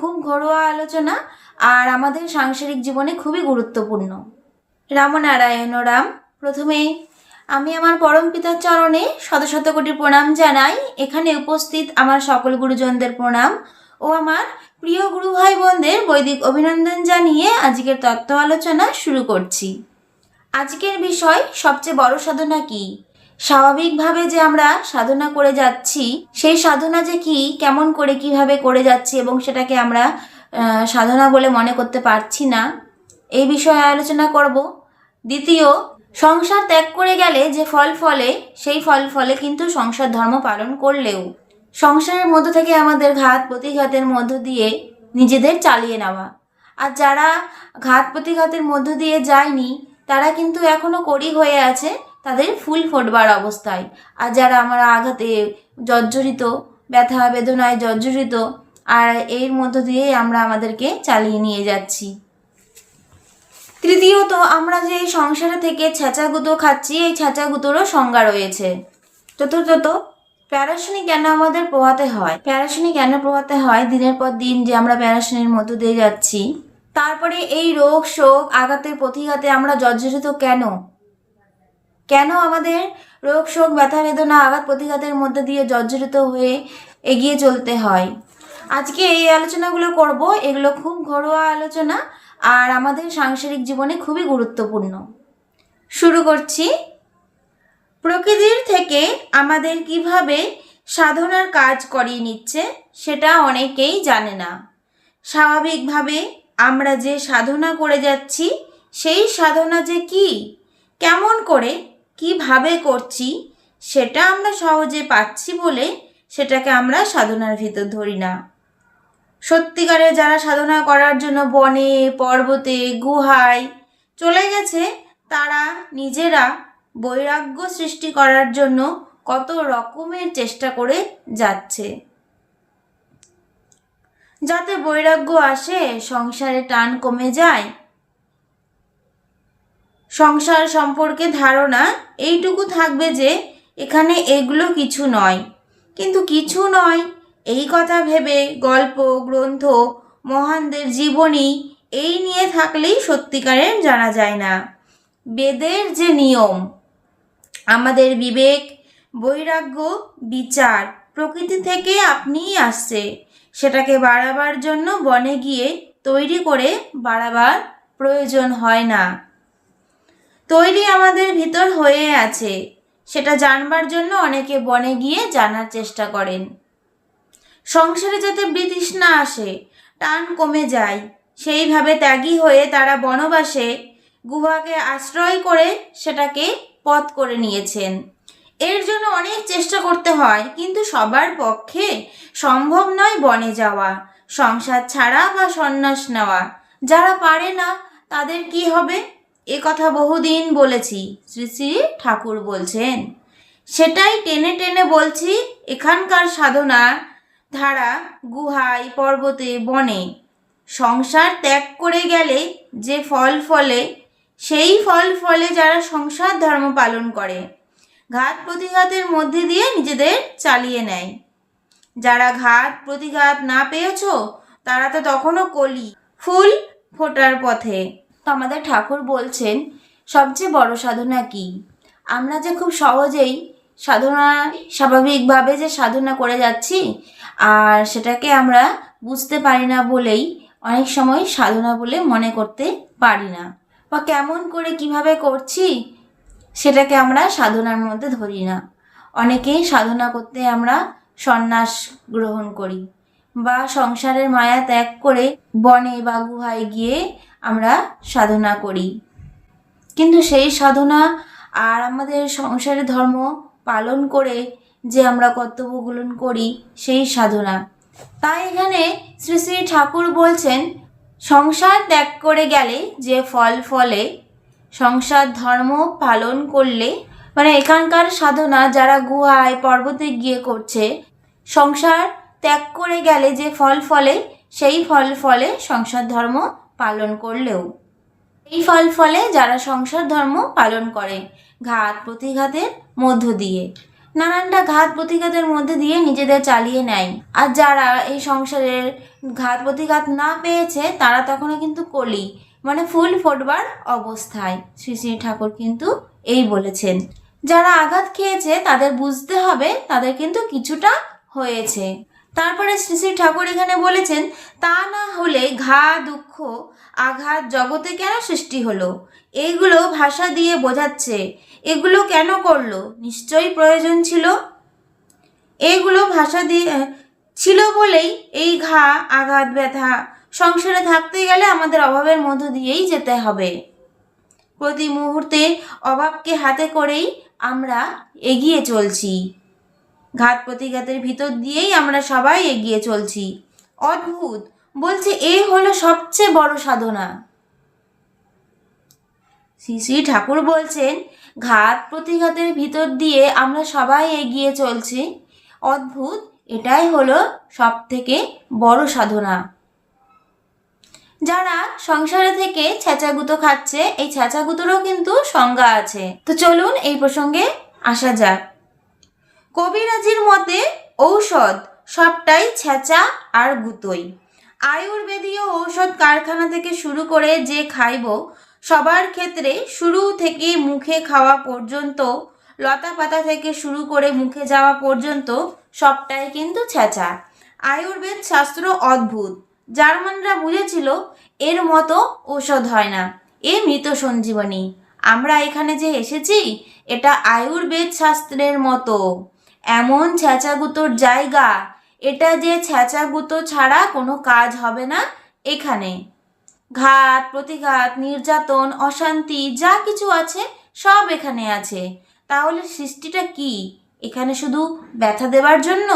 খুব ঘরোয়া আলোচনা আর আমাদের সাংসারিক জীবনে খুবই গুরুত্বপূর্ণ। রামনারায়ণ রাম, প্রথমে আমি আমার পরম পিতার চরণে শত শত কোটি প্রণাম জানাই। এখানে উপস্থিত আমার সকল গুরুজনদের প্রণাম ও আমার প্রিয় গুরু ভাই বোনদের বৈদিক অভিনন্দন জানিয়ে আজকের তত্ত্ব আলোচনা শুরু করছি। আজকের বিষয় সবচেয়ে বড় সাধনা কি? স্বাভাবিকভাবে যে আমরা সাধনা করে যাচ্ছি, সেই সাধনা যে কি, কেমন করে কীভাবে করে যাচ্ছি এবং সেটাকে আমরা সাধনা বলে মনে করতে পারছি না, এই বিষয়ে আলোচনা করব। দ্বিতীয়, সংসার ত্যাগ করে গেলে যে ফল ফলে, সেই ফল ফলে কিন্তু সংসার ধর্ম পালন করলেও, সংসারের মধ্য থেকে আমাদের ঘাত প্রতিঘাতের মধ্য দিয়ে নিজেদের চালিয়ে নেওয়া। আর যারা ঘাত প্রতিঘাতের মধ্য দিয়ে যায়নি, তারা কিন্তু এখনও করি হয়ে আছে তাদের ফুল ফোটবার অবস্থায়। আর যারা আমরা আঘাতে জর্জরিত, ব্যথা, বেদনায় জর্জরিত, আর এর মধ্য দিয়েই আমরা আমাদেরকে চালিয়ে নিয়ে যাচ্ছি। তৃতীয়ত, আমরা যে এই সংসারে থেকে ছেঁচাগুতো খাচ্ছি, এই ছেঁচাগুতোরও সংজ্ঞা রয়েছে। চতুর্থত প্যারাশনি কেন আমাদের পোহাতে হয়? প্যারাশনি কেন পোহাতে হয়? দিনের পর দিন যে আমরা প্যারাশনির মধ্য দিয়ে যাচ্ছি। তারপরে এই রোগ, শোক, আঘাতের প্রতিঘাতে আমরা জর্জরিত কেন? কেন আমাদের রোগ, শোক, ব্যথা, বেদনা, আঘাত, প্রতিঘাতের মধ্যে দিয়ে জর্জরিত হয়ে এগিয়ে চলতে হয়? আজকে এই আলোচনাগুলো করব। এগুলো খুব ঘরোয়া আলোচনা আর আমাদের সাংসারিক জীবনে খুবই গুরুত্বপূর্ণ। শুরু করছি। প্রকৃতির থেকে আমাদের কীভাবে সাধনার কাজ করিয়ে নিচ্ছে সেটা অনেকেই জানে না। স্বাভাবিকভাবে আমরা যে সাধনা করে যাচ্ছি, সেই সাধনা যে কি? কেমন করে কীভাবে করছি সেটা আমরা সহজে পাচ্ছি বলে সেটাকে আমরা সাধনার ভিতর ধরি না। সত্যিকারে যারা সাধনা করার জন্য বনে, পর্বতে, গুহায় চলে গেছে, তারা নিজেরা বৈরাগ্য সৃষ্টি করার জন্য কত রকমের চেষ্টা করে যাচ্ছে। যাতে বৈরাগ্য আসে, সংসারে টান কমে যায় সংসার সম্পর্কে ধারণা এইটুকু থাকবে যে এখানে এগুলো কিছু নয়। কিন্তু কিছু নয়। এই কথা ভেবে গল্প, গ্রন্থ, মহানদের জীবনী এই নিয়ে থাকলেই সত্যিকারের জানা যায় না। বেদের যে নিয়ম, আমাদের বিবেক, বৈরাগ্য, বিচার প্রকৃতি থেকে আপনিই আসছে। সেটাকে বাড়াবার জন্য বনে গিয়ে তৈরি করে বাড়াবার প্রয়োজন হয় না। তৈরি আমাদের ভিতর হয়ে আছে। সেটা জানবার জন্য অনেকে বনে গিয়ে জানার চেষ্টা করেন। সংসারে যাতে বৃতৃষ্ণা আসে, টান কমে যায়। সেইভাবে ত্যাগী হয়ে তারা বনবাসে গুহাকে আশ্রয় করে সেটাকে পথ করে নিয়েছেন। এর জন্য অনেক চেষ্টা করতে হয়, কিন্তু সবার পক্ষে সম্ভব নয় বনে যাওয়া, সংসার ছাড়া বা সন্ন্যাস নেওয়া। যারা পারে না, তাদের কি হবে? এ কথা বহুদিন বলেছি, শ্রী শ্রী ঠাকুর বলছেন। সেটাই টেনে টেনে বলছি, এখানকার সাধনা ধারা গুহায়, পর্বতে, বনে। সংসার ত্যাগ করে গেলে যে ফল ফলে, সেই ফল ফলে যারা সংসার ধর্ম পালন করে, ঘাত প্রতিঘাতের মধ্যে দিয়ে নিজেদের চালিয়ে নেয়। যারা ঘাত প্রতিঘাত না পেয়েছ, তারা তো তখনও কলি, ফুল ফোটার পথে। তো আমাদের ঠাকুর বলছেন, সবচেয়ে বড় সাধনা কি? আমরা যে খুব সহজেই সাধনা, স্বাভাবিকভাবে যে সাধনা করে যাচ্ছি, আর সেটাকে আমরা বুঝতে পারি না বলেই অনেক সময় সাধনা বলে মনে করতে পারি না। বা কেমন করে কীভাবে করছি, সেটাকে আমরা সাধনার মধ্যে ধরি না। অনেকেই সাধনা করতে আমরা সন্ন্যাস গ্রহণ করি বা সংসারের মায়া ত্যাগ করে বনে বা গুহায় গিয়ে আমরা সাধনা করি। কিন্তু সেই সাধনা আর আমাদের সংসারের ধর্ম পালন করে যে আমরা কর্তব্যগুলো করি, সেই সাধনা। তাই এখানে শ্রী শ্রী ঠাকুর বলছেন, সংসার ত্যাগ করে গেলে যে ফল ফলে, সংসার ধর্ম পালন করলে মানে এখানকার সাধনা যারা গুহায়, পর্বতে গিয়ে করছে, সংসার ত্যাগ করে গেলে যে ফল ফলে, সেই ফল ফলে সংসার ধর্ম পালন করলেও। এই ফল ফলে যারা সংসার ধর্ম পালন করে, ঘাত প্রতিঘাতের মধ্য দিয়ে। নানানটা ঘাত প্রতিঘাতের মধ্যে দিয়ে নিজেদের চালিয়ে নেয়। আর যারা এই সংসারের ঘাত প্রতিঘাত না পেয়েছে, তারা তখনও কিন্তু কলি মানে ফুল ফোটবার অবস্থায়। শ্রী শ্রী ঠাকুর কিন্তু এই বলেছেন। যারা আঘাত খেয়েছে, তাদের বুঝতে হবে তাদের কিন্তু কিছুটা হয়েছে। তারপরে শ্রী শ্রী ঠাকুর এখানে বলেছেন, তা না হলে ঘা, দুঃখ, আঘাত জগতে কেন সৃষ্টি হলো? এইগুলো ভাষা দিয়ে বোঝাচ্ছে। এগুলো কেন করল? নিশ্চয়ই প্রয়োজন ছিল। এগুলো ভাষা দিয়ে ছিল বলেই এই ঘা, আঘাত, ব্যথা সংসারে থাকতে গেলে আমাদের অভাবের মধ্য দিয়েই যেতে হবে। প্রতি মুহূর্তে অভাবকে হাতে করেই আমরা এগিয়ে চলছি। ঘাত প্রতিঘাতের ভিতর দিয়েই আমরা সবাই এগিয়ে চলছি। অদ্ভুত। বলছে এই হলো সবচেয়ে বড় সাধনা। শ্রী শ্রী ঠাকুর বলছেন, ঘাত প্রতিঘাতের ভিতর দিয়ে আমরা সবাই এগিয়ে চলছি। অদ্ভুত। এটাই হলো সব থেকে বড় সাধনা। যারা সংসারে থেকে ছেঁচাগুতো খাচ্ছে, এই ছেঁচাগুতোরও কিন্তু সংজ্ঞা আছে। তো চলুন এই প্রসঙ্গে আসা যাক। কবিরাজির মতে ঔষধ সবটাই ছেঁচা আর গুতোই। আয়ুর্বেদীয় ঔষধ কারখানা থেকে শুরু করে যে খাইব, সবার ক্ষেত্রে শুরু থেকে মুখে খাওয়া পর্যন্ত লতা পাতা থেকে শুরু করে মুখে যাওয়া পর্যন্ত সবটাই কিন্তু ছেঁচা। আয়ুর্বেদ শাস্ত্র অদ্ভুত। জার্মানরা বুঝেছিল, এর মতো ঔষধ হয় না। এ মৃত সঞ্জীবনী। আমরা এখানে যে এসেছি, এটা আয়ুর্বেদ শাস্ত্রের মতো। এমন ছ্যাঁচাগুতোর জায়গা। এটা যে ছ্যাঁচাগুতো ছাড়া কোনো কাজ হবে না এখানে। ঘাত, প্রতিঘাত, নির্যাতন, অশান্তি, যা কিছু আছে, সব এখানে আছে। তাহলে সৃষ্টিটা কি? এখানে শুধু ব্যথা দেওয়ার জন্য?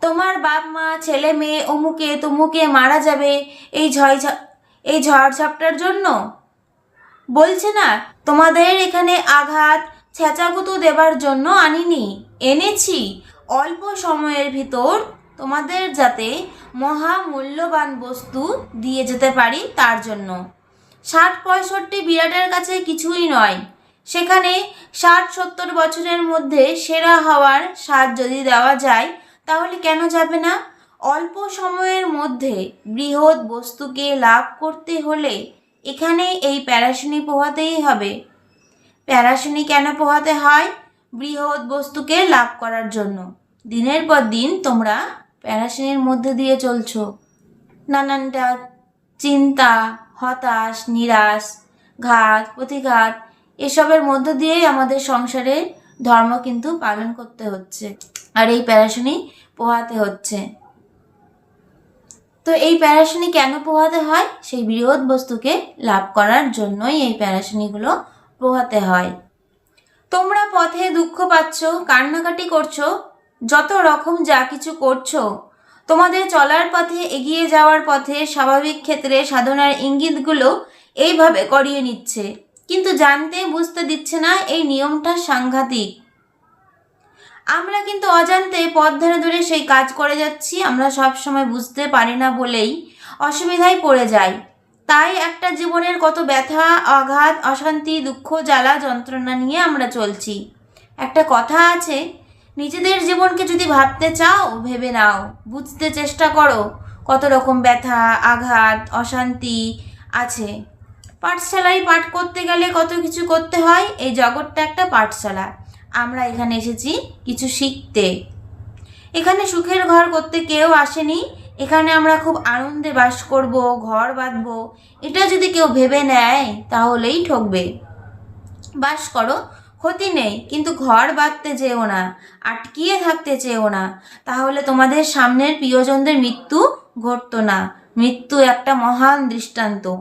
তোমার বাপ মা ছেলে মেয়ে, অমুকে, তমুকে মারা যাবে এই ঝয় এই ঝড় ঝাপটার জন্য? বলছে না, তোমাদের এখানে আঘাত ছেঁচাগুতো দেবার জন্য আনিনি। এনেছি। অল্প সময়ের ভিতর তোমাদের যাতে মহা মূল্যবান বস্তু দিয়ে যেতে পারি তার জন্য। ষাট পঁয়ষট্টি বিরাটের কাছে কিছুই নয়। সেখানে ষাট সত্তর বছরের মধ্যে সেরা হওয়ার স্বাদ যদি দেওয়া যায়, তাহলে কেন যাবে না? অল্প সময়ের মধ্যে বৃহৎ বস্তুকে লাভ করতে হলে এখানে এই প্যারাশনি পোহাতেই হবে। প্যারাশনি কেন পোহাতে হয়? বৃহৎ বস্তুকে লাভ করার জন্য। দিনের পর দিন তোমরা প্যারাশনির মধ্যে দিয়ে চলছো। নানানটা চিন্তা, হতাশ, নিরাশ, ঘাত, প্রতিঘাত, এসবের মধ্য দিয়েই আমাদের সংসারে ধর্ম কিন্তু পালন করতে হচ্ছে আর এই প্যারাশনি পোহাতে হচ্ছে। তো এই প্যারাশনি কেন পোহাতে হয়? সেই বৃহৎ বস্তুকে লাভ করার জন্যই এই প্যারাশনিগুলো পোহাতে হয়। তোমরা পথে দুঃখ পাচ্ছ, কান্নাকাটি করছ, যত রকম যা কিছু করছ, তোমাদের চলার পথে, এগিয়ে যাওয়ার পথে স্বাভাবিক ক্ষেত্রে সাধনার ইঙ্গিতগুলো এইভাবে করিয়ে নিচ্ছে। কিন্তু জানতে, বুঝতে দিচ্ছে না এই নিয়মটা সাংঘাতিক। আমরা কিন্তু অজান্তে পথ ধরে ধরে সেই কাজ করে যাচ্ছি, আমরা সব সময় বুঝতে পারি না বলেই অসুবিধায় পড়ে যাই। তাই একটা জীবনের কত ব্যথা, আঘাত, অশান্তি, দুঃখ, জ্বালা, যন্ত্রণা নিয়ে আমরা চলছি। একটা কথা আছে, নিজেদের জীবনকে যদি ভাবতে চাও, ভেবে নাও। বুঝতে চেষ্টা করো কত রকম ব্যথা, আঘাত, অশান্তি আছে। পাঠশালায় পাঠ করতে গেলে কত কিছু করতে হয়, এই জগৎটা একটা পাঠশালা। আমরা এখানে এসেছি কিছু শিখতে। এখানে সুখের ঘর করতে কেউ আসেনি এখানে আমরা খুব আনন্দে বাস করব, ঘর বাঁধবো। এটা যদি কেউ ভেবে নেয়, তাহলেই ঠকবে। বাস করো, ক্ষতি নেই, কিন্তু ঘর বাঁধতে চেয়েও না, আটকিয়ে থাকতে চেয়েও না। তাহলে তোমাদের সামনের প্রিয়জনদের মৃত্যু ঘটতো না। মৃত্যু একটা মহান দৃষ্টান্ত।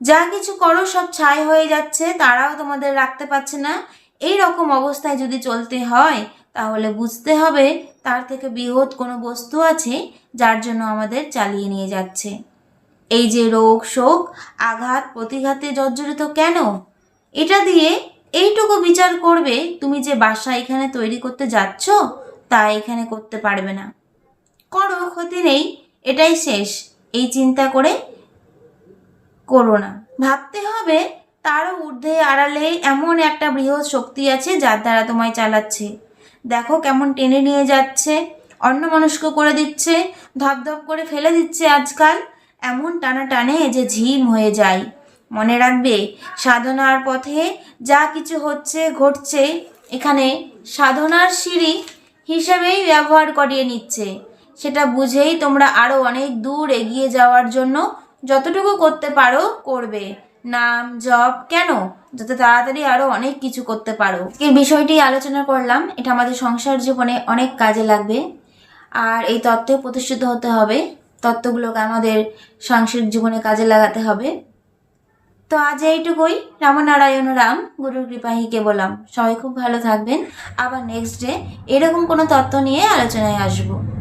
যা কিছু করো, সব ছাই হয়ে যাচ্ছে, তারাও তোমাদের রাখতে পারছে না। এই রকম অবস্থায় যদি চলতে হয় তাহলে বুঝতে হবে তার থেকে বৃহৎ কোনো বস্তু আছে যার জন্য আমাদের চালিয়ে নিয়ে যাচ্ছে। এই যে রোগ, শোক, আঘাত, প্রতিঘাতে জর্জরিত কেন? এটা দিয়ে এইটুকু বিচার করবে তুমি যে বাসা এখানে তৈরি করতে যাচ্ছ, তা এখানে করতে পারবে না। করো, ক্ষতি নেই, এটাই শেষ। এই চিন্তা করে করো না। ভাবতে হবে তারও ঊর্ধ্বে আড়ালে এমন একটা বৃহৎ শক্তি আছে যার দ্বারা তোমায় চালাচ্ছে। দেখো কেমন টেনে নিয়ে যাচ্ছে অন্য অন্যমনস্ক করে দিচ্ছে ধপধপ করে ফেলে দিচ্ছে আজকাল, এমন টানা টানে যে ঝিম হয়ে যায়। মনে রাখবে, সাধনার পথে যা কিছু হচ্ছে ঘটছে, এখানে সাধনার সিঁড়ি হিসেবেই ব্যবহার করিয়ে নিচ্ছে। সেটা বুঝেই তোমরা আরও অনেক দূর এগিয়ে যাওয়ার জন্য যতটুকু করতে পারো করবে। নাম, জব, কেন? যাতে তাড়াতাড়ি আরও অনেক কিছু করতে পারো। এই বিষয়টি আলোচনা করলাম। এটা আমাদের সংসার জীবনে অনেক কাজে লাগবে। আর এই তত্ত্বে প্রতিষ্ঠিত হতে হবে। তত্ত্বগুলোকে আমাদের সাংসারিক জীবনে কাজে লাগাতে হবে। তো আজ এইটুকুই। রামনারায়ণ রাম, গুরুর কৃপাহিকে বললাম সবাই খুব ভালো থাকবেন। আবার নেক্সট ডে এরকম কোনো তত্ত্ব নিয়ে আলোচনায় আসব।